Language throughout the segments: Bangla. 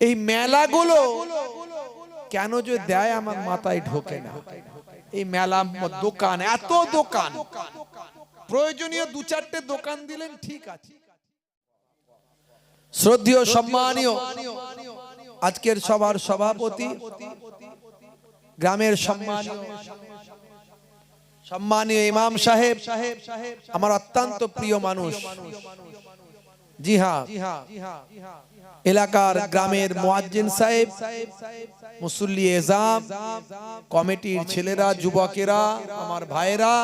এই মেলাগুলো কেন যে দেয় আমার মাথায় ঢোকে না? এই মেলা দোকান, এত দোকান। প্রয়োজনীয় দু চারটে দোকান দিলেন, ঠিক আছে। শ্রদ্ধেয়, সম্মানীয়, আজকের সবার সভাপতি, গ্রামের সম্মানীয় সম্মানীয় ইমাম সাহেব সাহেব সাহেব, আমার অত্যন্ত প্রিয় মানুষ। জি হ্যাঁ। এলাকার গ্রামের মোয়াজ্জিন সাহেব, মুসল্লি এজাম, কমিটির ছেলেরা, যুবকেরা, আমার ভাইয়েরা,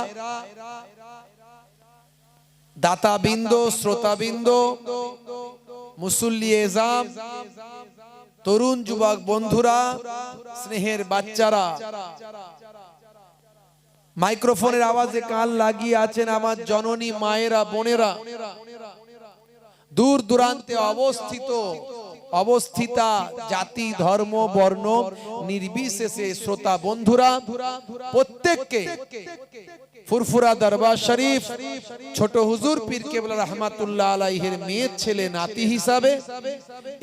দাতাবৃন্দ, শ্রোতাবৃন্দ, মুসল্লি এজাম, তরুণ যুবক বন্ধুরা, স্নেহের বাচ্চারা, মাইক্রোফোনের আওয়াজে কান লাগিয়ে আছেন আমার জননী মায়েরা, বোনেরা। দূর দূরান্তে অবস্থিত। অবস্থিতা, জাতি, ধর্ম, বর্ণ, নির্বিশেষে শ্রোতা, বন্ধুরা, প্রত্যেককে ফুরফুরা দরবার শরীফ, ছোট হুজুর পীর কেবলা রহমাতুল্লাহ আলাইহের মেয়ের ছেলে, নাতি হিসাবে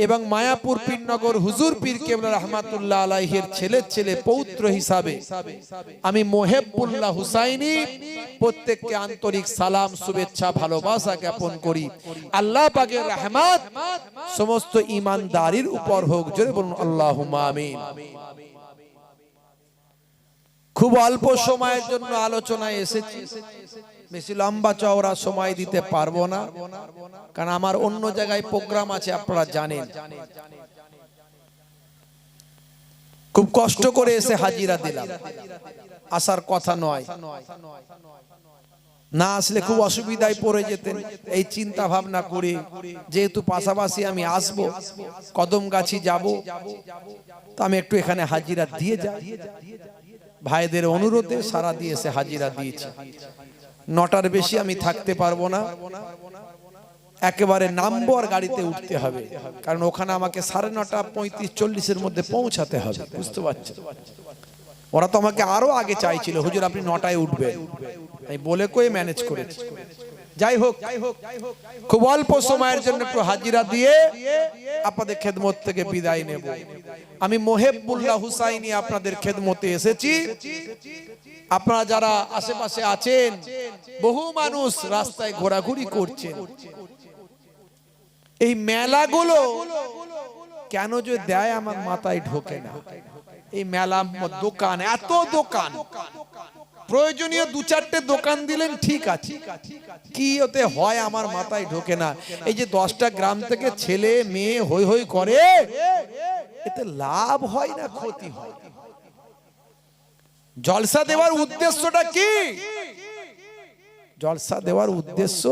এবং মায়াপুর পীরনগর হুজুর পীর কেবলা রহমাতুল্লাহ আলাইহের ছেলের ছেলে, পৌত্র হিসাবে আমি মোহেবুল্লাহ হুসাইনি প্রত্যেককে আন্তরিক সালাম, শুভেচ্ছা, ভালোবাসা জ্ঞাপন করি। আল্লাহ পাকের রহমত সমস্ত ইমানদারির উপর হোক, জোরে বলুন আল্লাহ আমিন। খুব অল্প সময়ের জন্য আলোচনায় এসেছি। বেশি লম্বা চওড়া সময় দিতে পারব না। কারণ আমার অন্য জায়গায় প্রোগ্রাম আছে, আপনারা জানেন। খুব কষ্ট করে এসে হাজিরা দিলাম। আসার কথা নয়। না আসলে খুব অসুবিধায় পড়ে যেতেন। এই চিন্তা ভাবনা করে যেহেতু পাশাপাশি আমি আসব, কদম গাছি যাব, তো আমি একটু এখানে হাজিরা দিয়ে যাই। ভাইদের অনুরোধে সারা দিয়ে এসে হাজিরা দিয়েছি। নটার বেশি আমি থাকতে পারব না। একেবারে নামবো আর গাড়িতে উঠতে হবে। কারণ ওখানে আমাকে সাড়ে নটা পঁয়ত্রিশ চল্লিশের মধ্যে পৌঁছাতে হবে, বুঝতে পারছেন? ওরা তো আমাকে আরও আগে চাইছিল, হুজুর, আপনি নটায় উঠবেন। আমি বলে কয়ে ম্যানেজ করেছি? যাই হোক, খুব অল্প সময়ের জন্য একটু হাজিরা দিয়ে আপনাদের খেদমত থেকে বিদায় নেব। আমি মোহেবুল্লাহ হুসাইনি আপনাদের খেদমতে এসেছি। আপনারা যারা আশেপাশে আছেন, বহু মানুষ রাস্তায় ঘোরাঘুরি করছেন। এই মেলাগুলো কেন যে দেয় আমার মাথায় ঢোকে না? এই মেলা দোকান, এত দোকান। প্রয়োজনীয় দু চারটে দোকান দিলেন, ঠিক আছে। কি ওতে হয় আমার মাথায় ঢোকে না। এই যে দশটা গ্রাম থেকে ছেলে, মেয়ে হই হই করে, এতে লাভ হয় না ক্ষতি হয়? জলসা দেওয়ার উদ্দেশ্যটা কি? জলসা দেওয়ার উদ্দেশ্য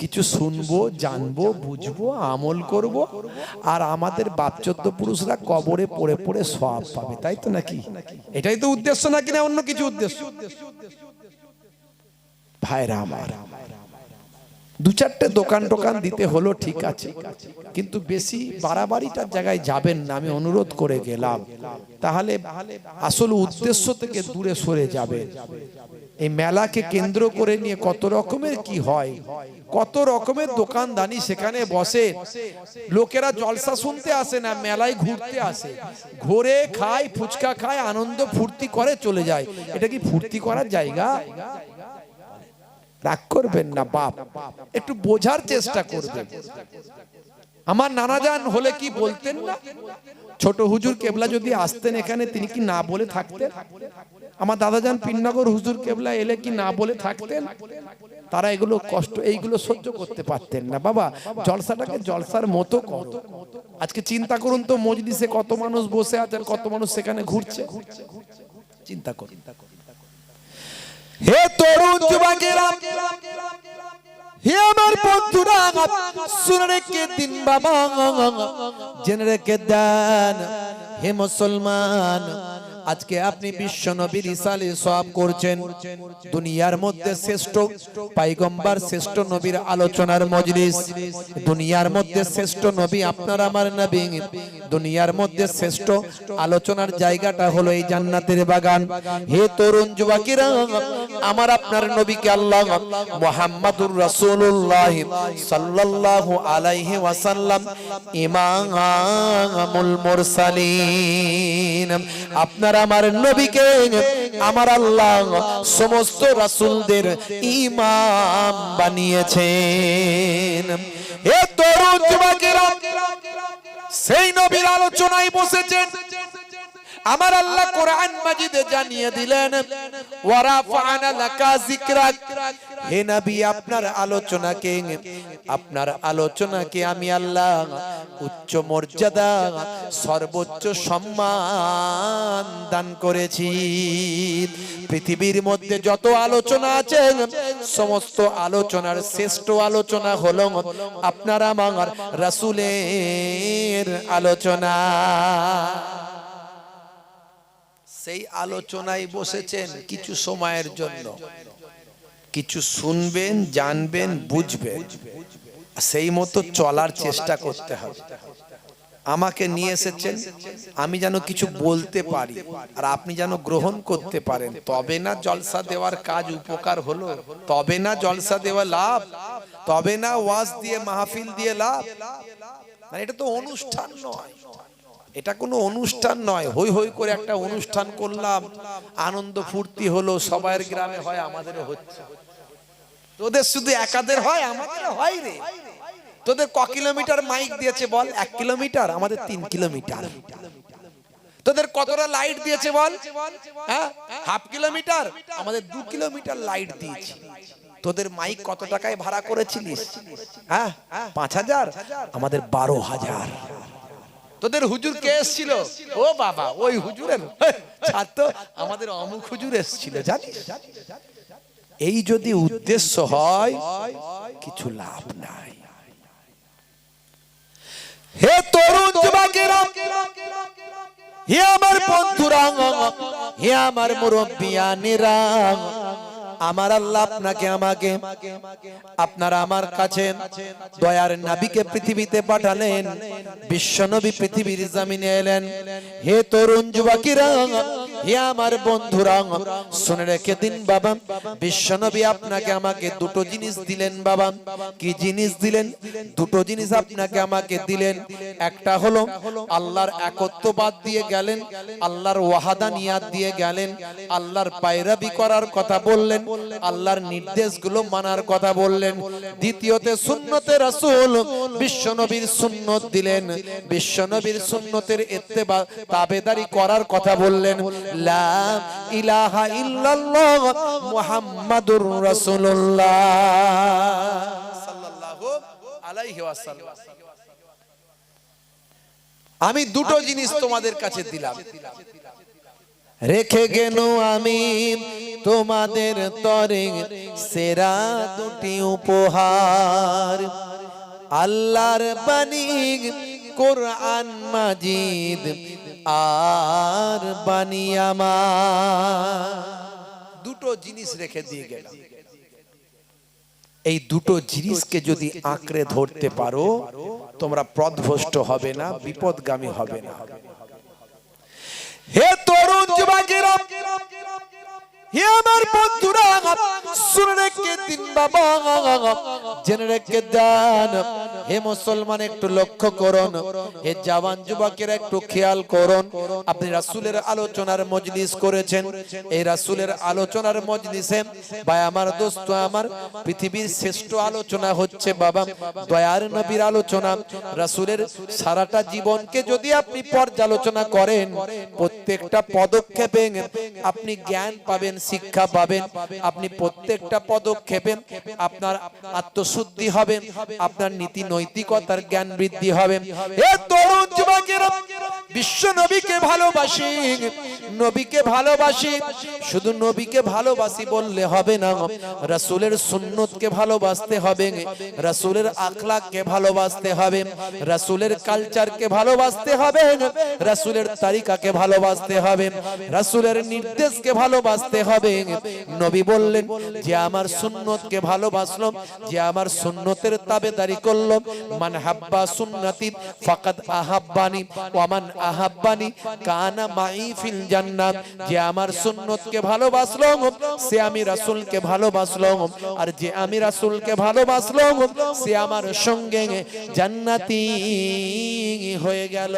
কিছু শুনব, জানব, বুঝব, আমল করব, আর আমাদের বাপ পুরুষরা কবরে পড়ে পড়ে সব পাবে, তাই তো নাকি? এটাই তো উদ্দেশ্য নাকি না অন্য কিছু উদ্দেশ্য? ভাইরা আমার, দু চারটে দোকান টোকান দিতে হলো ঠিক আছে, কিন্তু বেশি বাড়াবাড়িটার জায়গায় যাবেন না, আমি অনুরোধ করে গেলাম। তাহলে আসল উদ্দেশ্য থেকে দূরে সরে যাবে। এই মেলাকে কেন্দ্র করে নিয়ে কত রকমের কি হয়? কত রকমের দোকানদানি সেখানে বসে। লোকেরা জলসা শুনতে আসে না, মেলায় ঘুরতে আসে। ঘুরে খায়, ফুচকা খায়, আনন্দ ফুর্তি করে, চলে যায়। এটা কি ফুর্তি করার জায়গা? রাগ করবেন না, বাপ। একটু বোঝার চেষ্টা করবেন। আমার নানা যান হলে কি বলতেন না? ছোট হুজুর কেবলা যদি আসতেন এখানে, তিনি কি না বলে থাকতেন? আমার দাদাজান পিন্নগর হুজুর কেবলা এলে কি না বলে থাকতেন? তারা এগুলো কষ্ট, এইগুলো সহ্য করতে পারতেন না। বাবা, জলসাটাকে জলসার মতো কর। আজকে চিন্তা করুন তো, মজলিসে কত মানুষ বসে আছেন, কত মানুষ সেখানে ঘুরছে? চিন্তা করুন। হে তরুণ যুবকেরা হে আমার বন্ধুরা শুনে রেখে দিন বাবা। জেনে রেখে দেন হে মুসলমান আজকে আপনি বিশ্ব নবীর ইসালে সব করছেন। দুনিয়ার মধ্যে শ্রেষ্ঠ পাইগম্বার শ্রেষ্ঠ নবীর আলোচনার মজলিস। দুনিয়ার মধ্যে শ্রেষ্ঠ নবী আপনার আমার নবী। দুনিয়ার মধ্যে শ্রেষ্ঠ আলোচনার জায়গাটা হলো এই জান্নাতের বাগান। হে তরুণ যুবকেরা আমার আপনার নবীকে আল্লাহ মুহাম্মাদুর রাসূলুল্লাহ সাল্লাল্লাহু আলাইহি ওয়াসাল্লাম ইমামুল মুরসালিন। আপনার আমার নবীকে, আমার আল্লাহ সমস্ত রাসুলদের ইমাম বানিয়েছেন। এ তরুণ যুবকেরা, সেই নবীর আলোচনায় বসেছেন। আমার আল্লাহ কোরআন মাজিদে জানিয়ে দিলেন উচ্চ মর্যাদা, সর্বোচ্চ সম্মান দান করেছি। পৃথিবীর মধ্যে যত আলোচনা আছে, সমস্ত আলোচনার শ্রেষ্ঠ আলোচনা হল আপনার আমার রাসূলের আলোচনা। সেই আলোচনায় বসেছেন কিছু সময়ের জন্য। কিছু শুনবেন জানবেন বুঝবেন। সেই মতো চলার চেষ্টা করতে হবে। আমাকে নিয়ে এসেছেন। আমি যেন কিছু বলতে পারি আর আপনি যেন গ্রহণ করতে পারেন। তবে না জলসা দেওয়ার কাজ উপকার হলো। তবে না জলসা দেওয়া লাভ। তবে না ওয়াজ দিয়ে মাহফিল দিয়ে লাভ। মানে এটা তো অনুষ্ঠান নয়। এটা কোনো অনুষ্ঠান নয়। হই হই করে একটা অনুষ্ঠান করলাম। আনন্দ ফুর্তি হলো, সবাইয়ের গ্রামে হয়, আমাদেরও হচ্ছে। তোদের শুধু একাদের হয় আমাদের হয় রে। তোদের ক কিলোমিটার মাইক দিয়েছে বল? এক কিলোমিটার? আমাদের তিন কিলোমিটার। তোদের কতটা লাইট দিয়েছে বল? হ্যাঁ? Half kilometre? আমাদের দু কিলোমিটার লাইট দিয়েছি। তোদের মাইক কত টাকায় ভাড়া করেছিলিস? হ্যাঁ? পাঁচ হাজার? আমাদের বারো হাজার। তোদের হুজুর কে এসেছিল? ও বাবা, ওই হুজুরের তো আমাদের অমুক হুজুর এসেছিল, জানিস? এই যদি উদ্দেশ্য হয়, কিছু লাভ নাই। হে তরুণ যুবকেরা, হে আমার বন্ধুরা, হে আমার মুরব্বিয়ানেরা আমার আল্লাহ আপনাকে, আমাকে, আপনারা আমার কাছে দয়ার নাবিকে পৃথিবীতে পাঠালেন, বিশ্বনবী পৃথিবীর জামিনে এলেন। হে তরুণ যুবকেরা আমার বন্ধুরা, শুনে রেখে দিন বাবা। বিশ্বনবী আপনাকে আমাকে দুটো জিনিস দিলেন বাবা। কি জিনিস দিলেন? দুটো জিনিস আপনাকে আমাকে দিলেন। একটা হলো, আল্লাহর একত্ববাদ দিয়ে গেলেন, আল্লাহর দিয়ে গেলেন, আল্লাহর পায়রাবি করার কথা বললেন, আল্লাহর নির্দেশগুলো মানার কথা বললেন। দ্বিতীয়তে, সুন্নতে বিশ্বনবীর সুন্নত দিলেন। বিশ্বনবীর সুন্নতের ইত্তেবা তাবেদারি করার কথা বললেন। লা ইলাহা ইল্লাল্লাহ মুহাম্মাদুর রাসূলুল্লাহ। সাল্লাল্লাহু আলাইহি ওয়াসাল্লাম। আমি দুটো জিনিস তোমাদের কাছে দিলাম। রেখে গেল আমি তোমাদের তরে সেরা দুটি উপহার। আল্লাহর বাণী কোরআন মাজিদ। আর বানিয়ামা দুটো জিনিস রেখে দিয়ে গেলাম। এই দুটো জিনিসকে যদি আঁকড়ে ধরতে পারো তোমরা প্রদভষ্ট হবে না বিপদগামী হবে না। হে তরুণ যুবকেরা হে আমার বন্ধুরা, শুনে রেখে দিন বাবা। জেনে রেখে দেন, হে মুসলমান, একটু লক্ষ্য করুন। হে জওয়ান যুবকেরা একটু খেয়াল করুন। আপনি রাসূলের আলোচনার মজলিস করেছেন। এই রাসূলের আলোচনার মজলিসে, ভাই আমার দোস্ত আমার, পৃথিবীর শ্রেষ্ঠ আলোচনা হচ্ছে বাবা, দয়ার নবীর আলোচনা। রাসূলের সারাটা জীবনকে যদি আপনি পর্যালোচনা করেন, প্রত্যেকটা পদক্ষেপে আপনি জ্ঞান পাবেন। শিক্ষা পাবেন, আপনি প্রত্যেকটা পদক্ষেপে আপনার আত্মশুদ্ধি হবে, আপনার নীতি নৈতিকতার জ্ঞান বৃদ্ধি হবে। বিশ্ব নবীকে ভালোবাসি নবীকে ভালোবাসি, শুধু নবীকে ভালোবাসি বললে হবে না সুন্নতকে ভালোবাসতে হবে, রাসূলের আখলাককে ভালোবাসতে হবে, রাসূলের কালচারকে ভালোবাসতে হবে, রাসূলের তারিকাকে ভালোবাসতে হবে, রাসূলের নির্দেশকে ভালোবাসতে হবে। নবী বললেন, যে আমার সুন্নতকে ভালোবাসলো, যে আমার সুন্নতের তাবেদারি করল, মান হাব্বা সুন্নতি ফাকাদ আহাব্বানি, ওয়ামান আহাব্বানি কানা মাই ফিল জান্নাত। যে আমার সুন্নতকে ভালোবাসলো, সে আমি রাসূলকে ভালোবাসলো, আর যে আমি রাসূলকে ভালোবাসলো, সে আমার সঙ্গে জান্নাতি হয়ে গেল।